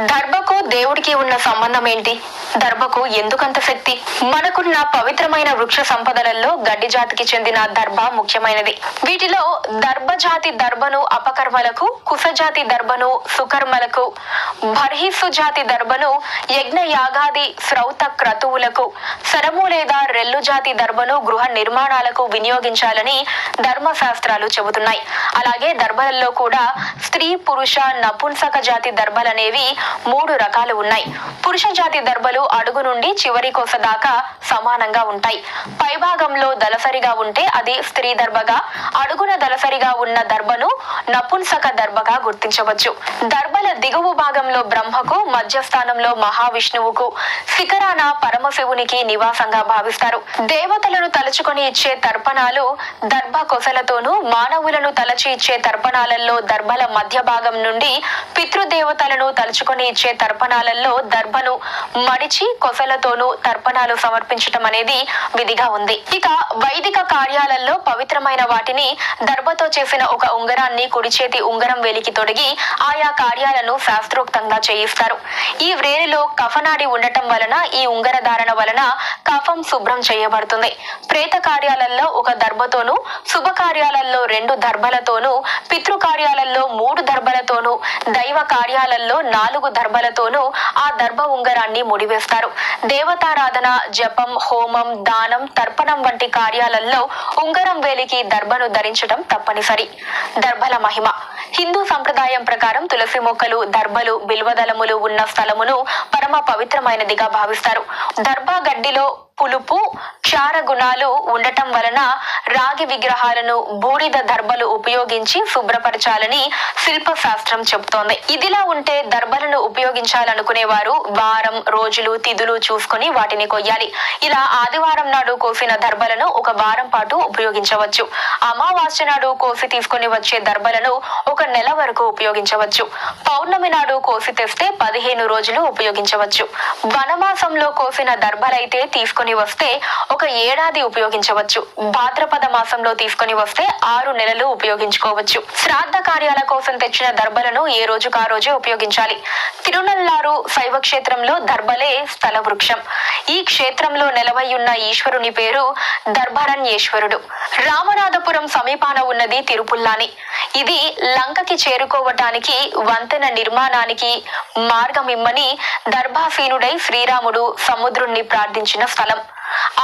దర్భకు దేవుడికి ఉన్న సంబంధం ఏంటి? దర్భకు ఎందుకంత శక్తి? మనకున్న పవిత్రమైన వృక్ష సంపదలలో గడ్డి జాతికి చెందిన దర్భ ముఖ్యమైనది. వీటిలో దర్భ జాతి దర్భను అపకర్మలకు కుసజాతి దర్భను సుకర్మలకు బర్హిస్సు జాతి దర్భను యజ్ఞ యాగాది శ్రౌత క్రతువులకు శరము లేదా రెల్లు జాతి దర్భను గృహ నిర్మాణాలకు వినియోగించాలని ధర్మశాస్త్రాలు చెబుతున్నాయి. అలాగే దర్భలలో కూడా స్త్రీ పురుష నపుంసక జాతి దర్భలనేవి మూడు రకాలు ఉన్నాయి. పురుష జాతి దర్భలు అడుగు నుండి చివరి కొస దాకా సమానంగా ఉంటాయి. పైభాగంలో దళసరిగా ఉంటే అది స్త్రీ దర్భగా అడుగున దళసరిగా ఉన్న దర్భను నపుంసక దర్భగా గుర్తించవచ్చు. దర్భల దిగువ భాగంలో బ్రహ్మకు మధ్యస్థానంలో మహావిష్ణువుకు శిఖరాన పరమశివునికి నివాసంగా భావిస్తారు. దేవతలను తలుచుకొని ఇచ్చే తర్పణాలు దర్భ కొసలతోనూ మానవులను తలచి ఇచ్చే తర్పణాలలో దర్భల మధ్య భాగం నుండి పితృదేవతలను తలుచుకొని ఇచ్చే తర్పణాలలో దర్భను కాల్చి కొసలతోనూ తర్పణాలు సమర్పించటం అనేది విధిగా ఉంది. ఇక వైదిక కార్యాలలో పవిత్రమైన వాటిని దర్భతో చేసిన ఒక ఉంగరాన్ని కుడి చేతి ఉంగరం వెలికి తొడిగి ఆయా కార్యాలను శాస్త్రోక్తంగా చేయిస్తారు. ఈ వ్రేలిలో కఫనాడి ఉండటం వలన ఈ ఉంగర ధారణ వలన కఫం శుభ్రం చేయబడుతుంది. ప్రేత కార్యాలలో ఒక దర్భతోనూ శుభ కార్యాలలో రెండు దర్భలతోనూ పితృ కార్యాలలో మూడు దర్భలతోనూ దైవ కార్యాలలో నాలుగు దర్భలతోనూ ఆ దర్భ ఉంగరాన్ని ముడివే చేస్తారు. దేవతారాధన జపం హోమం దానం తర్పణం వంటి కార్యాలలో ఉంగరం వేలికి దర్భను ధరించడం తప్పనిసరి. దర్భల మహిమ. హిందూ సంప్రదాయం ప్రకారం తులసి మొక్కలు దర్భలు బిల్వదళములు ఉన్న స్థలమును పరమ పవిత్రమైనదిగా భావిస్తారు. దర్భా గడ్డిలో పులుపు క్షార గుణాలు ఉండటం వలన రాగి విగ్రహాలను బూడిద దర్భలు ఉపయోగించి శుభ్రపరచాలని శిల్పశాస్త్రం చెబుతోంది. ఇదిలా ఉంటే దర్భలను ఉపయోగించాలనుకునే వారు వారం రోజులు తిథులు చూసుకొని వాటిని కొయ్యాలి. ఇలా ఆదివారం నాడు కోసిన దర్భలను ఒక వారం పాటు ఉపయోగించవచ్చు. అమావాస్య నాడు కోసి తీసుకొని వచ్చే దర్భలను ఒక నెల వరకు ఉపయోగించవచ్చు. పౌర్ణమి నాడు కోసి తెస్తే పదిహేను రోజులు ఉపయోగించవచ్చు. వనమాసంలో కోసిన దర్భలైతే తీసుకొని వస్తే ఒక ఏడాది ఉపయోగించవచ్చు. భాద్రపద మాసంలో తీసుకొని వస్తే ఆరు నెలలు ఉపయోగించుకోవచ్చు. శ్రాద్ధ కార్యాల కోసం తెచ్చిన దర్భలను ఏ రోజుకు ఆ రోజే ఉపయోగించాలి. తిరునల్లారు శైవ క్షేత్రంలో దర్భలే స్థల వృక్షం. ఈ క్షేత్రంలో నెలవై ఉన్న ఈశ్వరుని పేరు దర్భరణ్యేశ్వరుడు. రామనాథపురం సమీపాన ఉన్నది తిరుపుల్లాని. ఇది లంకకి చేరుకోవటానికి వంతెన నిర్మాణానికి మార్గమిమ్మని దర్భాసీనుడై శ్రీరాముడు సముద్రుణ్ణి ప్రార్థించిన స్థలం.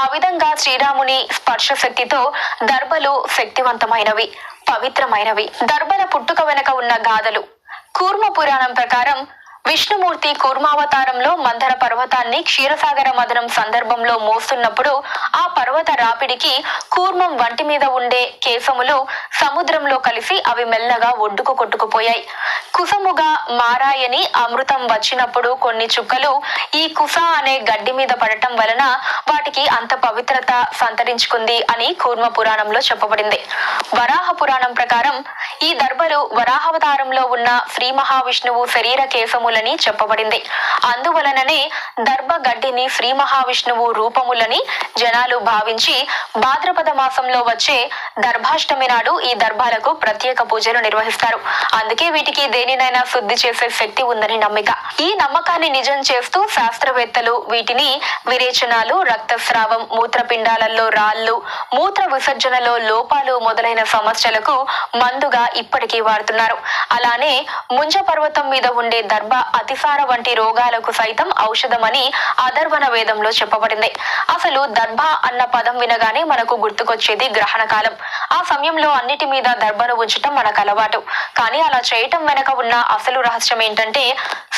ఆ విధంగా శ్రీరాముని స్పర్శ శక్తితో దర్భలు శక్తివంతమైనవి పవిత్రమైనవి. దర్భల పుట్టుక వెనక ఉన్న గాథలు. కూర్మ పురాణం ప్రకారం విష్ణుమూర్తి కూర్మావతారంలో మందర పర్వతాన్ని క్షీరసాగర మదనం సందర్భంలో మోస్తున్నప్పుడు ఆ పర్వత రాపిడికి కూర్మం వంటి మీద ఉండే కేశములు సముద్రంలో కలిసి అవి మెల్లగా ఒడ్డుకు కొట్టుకుపోయాయి. కుసముగా మారాయని అమృతం వచ్చినప్పుడు కొన్ని చుక్కలు ఈ కుస అనే గడ్డి మీద పడటం వలన వాటికి అంత పవిత్రత సంతరించుకుంది అని కూర్మ పురాణంలో చెప్పబడింది. వరాహ పురాణం ప్రకారం ఈ దర్భలు వరాహవతారంలో ఉన్న శ్రీ మహావిష్ణువు శరీర కేశములని చెప్పబడింది. అందువలననే దర్భ గడ్డిని శ్రీ మహావిష్ణువు రూపములని జనాలు భావించి భాద్రపద మాసంలో వచ్చే దర్భాష్టమి నాడు ఈ దర్భాలకు ప్రత్యేక పూజలు నిర్వహిస్తారు. అందుకే వీటికి దేనినైనా శుద్ధి చేసే శక్తి ఉందని నమ్మిక. ఈ నమ్మకాన్ని నిజం చేస్తూ శాస్త్రవేత్తలు వీటిని విరేచనాలు రక్తస్రావం మూత్రపిండాలలో రాళ్ళు మూత్ర విసర్జనలో లోపాలు మొదలైన సమస్యలకు మందుగా ఇప్పటికీ వాడుతున్నారు. అలానే ముంజ పర్వతం మీద ఉండే దర్భ అతిసార వంటి రోగాలకు సైతం ఔషధమని అధర్వణ వేదంలో చెప్పబడింది. అసలు దర్భ అన్న పదం వినగానే మనకు గుర్తుకొచ్చేది గ్రహణ కాలం ఆ సమయంలో అన్నిటి మీద దర్భను ఉంచటం మనకు అలవాటు. కానీ అలా చేయటం వెనక ఉన్న అసలు రహస్యం ఏంటంటే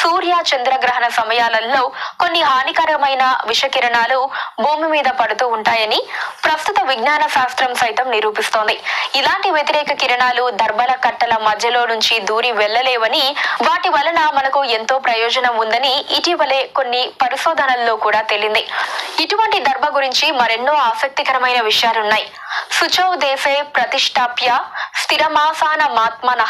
సూర్య చంద్రగ్రహణ సమయాలలో కొన్ని హానికరమైన విషకిరణాలు భూమి మీద పడుతూ ఉంటాయని ప్రస్తుత విజ్ఞాన శాస్త్రం సైతం నిరూపిస్తోంది. ఇలాంటి వ్యతిరేక కిరణాలు దర్బల కట్టల మధ్యలో నుంచి దూరి వెళ్ళలేవని వాటి వలన మనకు ఎంతో ప్రయోజనం ఉందని ఇటీవలే కొన్ని పరిశోధనల్లో కూడా తేలింది. ఇటువంటి దర్భ గురించి మరెన్నో ఆసక్తికరమైన విషయాలున్నాయి. శుచౌదేశే ప్రతిష్టాప్య స్థిరమాసానమాత్మన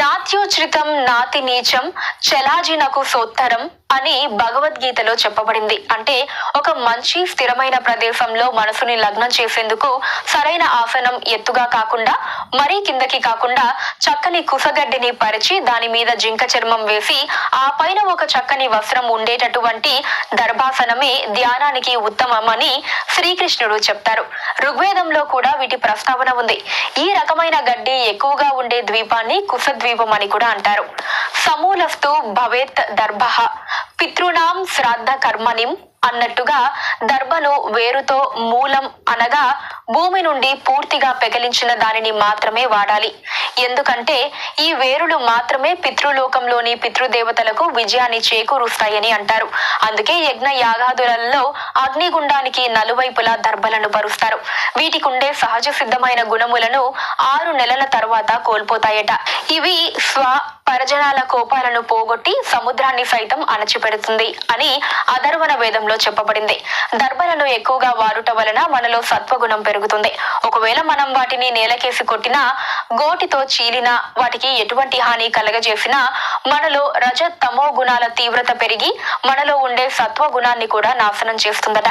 మాత్మన నాతి నీచం చలాజినకు సోత్తరం అని భగవద్గీతలో చెప్పబడింది. అంటే ఒక మంచి స్థిరమైన ప్రదేశంలో మనసుని లగ్నం చేసేందుకు సరైన ఆసనం ఎత్తుగా కాకుండా మరీ కిందకి కాకుండా చక్కని కుసగడ్డిని పరిచి దాని మీద జింక చర్మం వేసి ఆ పైన ఒక చక్కని వస్త్రం ఉండేటటువంటి దర్భాసనమే ధ్యానానికి ఉత్తమమని శ్రీకృష్ణుడు చెప్తారు. ఋగ్వేదంలో కూడా వీటి ప్రస్తావన ఉంది. ఈ రకమైన గడ్డి ఎక్కువగా ఉండే ద్వీపాన్ని కుసద్వీపం అని కూడా అంటారు. సమూలస్తు భవేత్ దర్భ. పితృనాం శ్రాద్ధ కర్మనిం అన్నట్టుగా దర్భను వేరుతో మూలం అనగా భూమి నుండి పూర్తిగా పెకలించిన దానిని మాత్రమే వాడాలి. ఎందుకంటే ఈ వేరులు మాత్రమే పితృలోకంలోని పితృదేవతలకు విజయాన్ని చేకూరుస్తాయని అంటారు. అందుకే యజ్ఞ యాగాదులలో అగ్నిగుండానికి నలువైపులా దర్భలను పరుస్తారు వీటికి ఉండే సహజ సిద్ధమైన గుణములను ఆరు నెలల తర్వాత కోల్పోతాయట. ఇవి స్వ పరజనాల కోపాలను పోగొట్టి సముద్రాన్ని సైతం అణచిపెడుతుంది అని అధర్వణ వేదంలో చెప్పబడింది. దర్భలను ఎక్కువగా వాడుట వలన మనలో సత్వగుణం పెరుగుతుంది. ఒకవేళ మనం వాటిని నేలకేసి కొట్టినా గోటితో చీలినా వాటికి ఎటువంటి హాని కలగజేసినా మనలో రజ తమో గుణాల తీవ్రత పెరిగి మనలో ఉండే సత్వ గుణాన్ని కూడా నాశనం చేస్తుందట.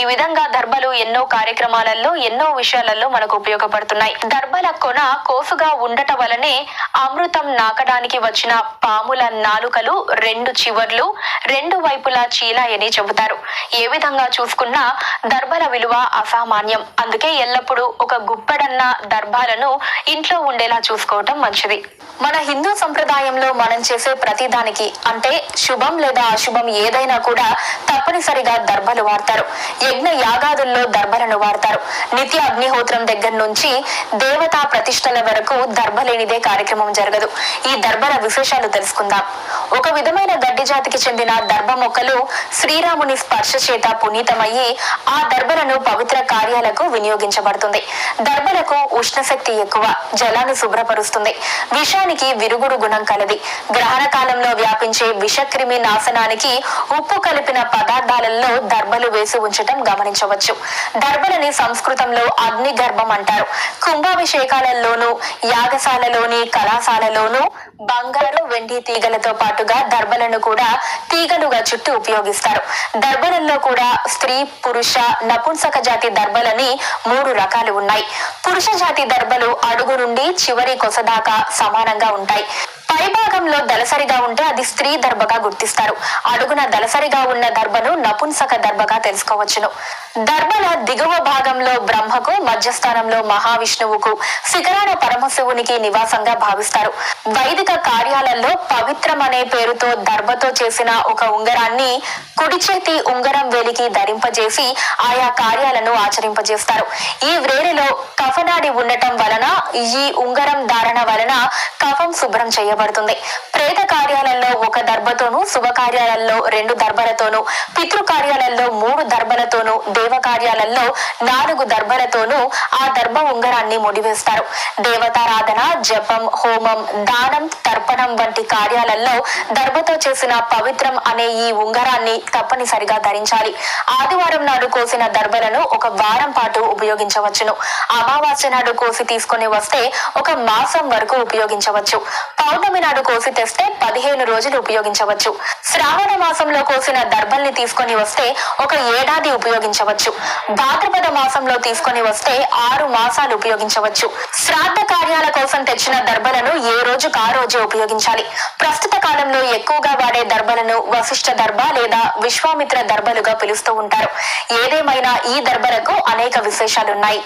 ఈ విధంగా దర్భలు ఎన్నో కార్యక్రమాలలో ఎన్నో విషయాలలో మనకు ఉపయోగపడుతున్నాయి. దర్భల కొన కోసుగా ఉండట వలనే అమృతం నాకడానికి వచ్చిన పాముల నాలుకలు రెండు చివర్లు రెండు వైపులా చీలాయని చెబుతారు. ఏ విధంగా చూసుకున్నా దర్భల విలువ అసామాన్యం. అందుకే ఎల్లప్పుడూ ఒక గుప్పడన్న దర్భాలను ఇంట్లో ఉండేలా చూసుకోవటం మంచిది. మన హిందూ సంప్రదాయంలో మనం చేసే ప్రతి దానికి అంటే శుభం లేదా అశుభం ఏదైనా కూడా తప్పనిసరిగా దర్భలు వాడతారు. యజ్ఞ యాగాదుల్లో దర్భలను వాడతారు. నిత్య అగ్నిహోత్రం దగ్గర నుంచి దేవతా ప్రతిష్టల వరకు దర్భ లేనిదే కార్యక్రమం జరగదు. ఈ దర్భల విశేషాలు తెలుసుకుందాం. ఒక విధమైన గడ్డి జాతికి చెందిన దర్భ మొక్కలు శ్రీరాముని స్పర్శ చేత పునీతమయ్యి ఆ దర్భలను పవిత్ర కార్యాలకు వినియోగించబడుతుంది. దర్భలకు ఉష్ణశక్తి ఎక్కువ జలాన్ని శుభ్రపరుస్తుంది. విషానికి విరుగుడు గుణం కలది. గ్రహణ కాలంలో వ్యాపించే విషక్రిమి నాశనానికి ఉప్పు కలిపిన పదార్థాలలో దర్భలు వేసి ఉంచటం గమనించవచ్చు. దర్భలని సంస్కృతంలో అగ్ని గర్భం అంటారు. కుంభాభిషేకాలలోను యాగశాలలోని కళాశాలలోను బంగారు వెండి తీగలతో పాటుగా దర్బలను కూడా తీగలుగా చుట్టూ ఉపయోగిస్తారు. దర్బలలో కూడా స్త్రీ పురుష నపుంసక జాతి దర్బలని మూడు రకాలు ఉన్నాయి. పురుష జాతి దర్బలు అడుగు నుండి చివరి కొసదాకా సమానంగా ఉంటాయి. పైభాగంలో దళసరిగా ఉంటే అది స్త్రీ దర్భగా గుర్తిస్తారు. అడుగున దళసరిగా ఉన్న దర్భను నపుంసక దర్భగా తెలుసుకోవచ్చును. దర్భల దిగువ భాగంలో బ్రహ్మకు మధ్యస్థానంలో మహావిష్ణువుకు శిఖరాన పరమశివునికి నివాసంగా భావిస్తారు. వైదిక కార్యాలలో పవిత్రం అనే పేరుతో దర్భతో చేసిన ఒక ఉంగరాన్ని కుడి చేతి ఉంగరం వేలికి ధరింపజేసి ఆయా కార్యాలను ఆచరింపజేస్తారు. ఈ వ్రేలిలో కఫనాడి ఉండటం వలన ఈ ఉంగరం ధారణ వలన కఫం శుభ్రం చేయబడుతుంది ప్రేత కార్యాలలో ఒక దర్భతోనూ శుభ కార్యాలలో రెండు దర్భలతోనూ పితృ కార్యాలలో మూడు దర్భలతోనూ దేవ కార్యాలలో నాలుగు దర్భలతోనూ ఆ దర్భ ఉంగరాన్ని ముడివేస్తారు. దేవతారాధన జపం హోమం దానం తర్పణం వంటి కార్యాలలో దర్భతో చేసిన పవిత్రం అనే ఈ ఉంగరాన్ని తప్పనిసరిగా ధరించాలి. ఆదివారం నాడు కోసిన దర్భలను ఒక వారం పాటు ఉపయోగించవచ్చును. అమావాస్య నాడు కోసి తీసుకొని వస్తే ఒక మాసం వరకు ఉపయోగించవచ్చు. పౌర్ణమి నాడు కోసి తెస్తే పదిహేను రోజులు ఉపయోగించవచ్చు. శ్రావణ మాసంలో కోసిన దర్భల్ని తీసుకొని వస్తే ఒక ఏడాది ఉపయోగించవచ్చు. భాద్రపద మాసంలో తీసుకొని వస్తే ఆరు మాసాలు ఉపయోగించవచ్చు. శ్రాద్ధ కార్యాల కోసం తెచ్చిన దర్భలను ఏ రోజుకు ఆ రోజు ఉపయోగించాలి. ప్రస్తుత కాలంలో ఎక్కువగా వాడే దర్భలను వశిష్ఠ దర్భ లేదా విశ్వామిత్ర దర్భలుగా పిలుస్తూ ఉంటారు. ఏదేమైనా ఈ దర్భలకు అనేక విశేషాలున్నాయి.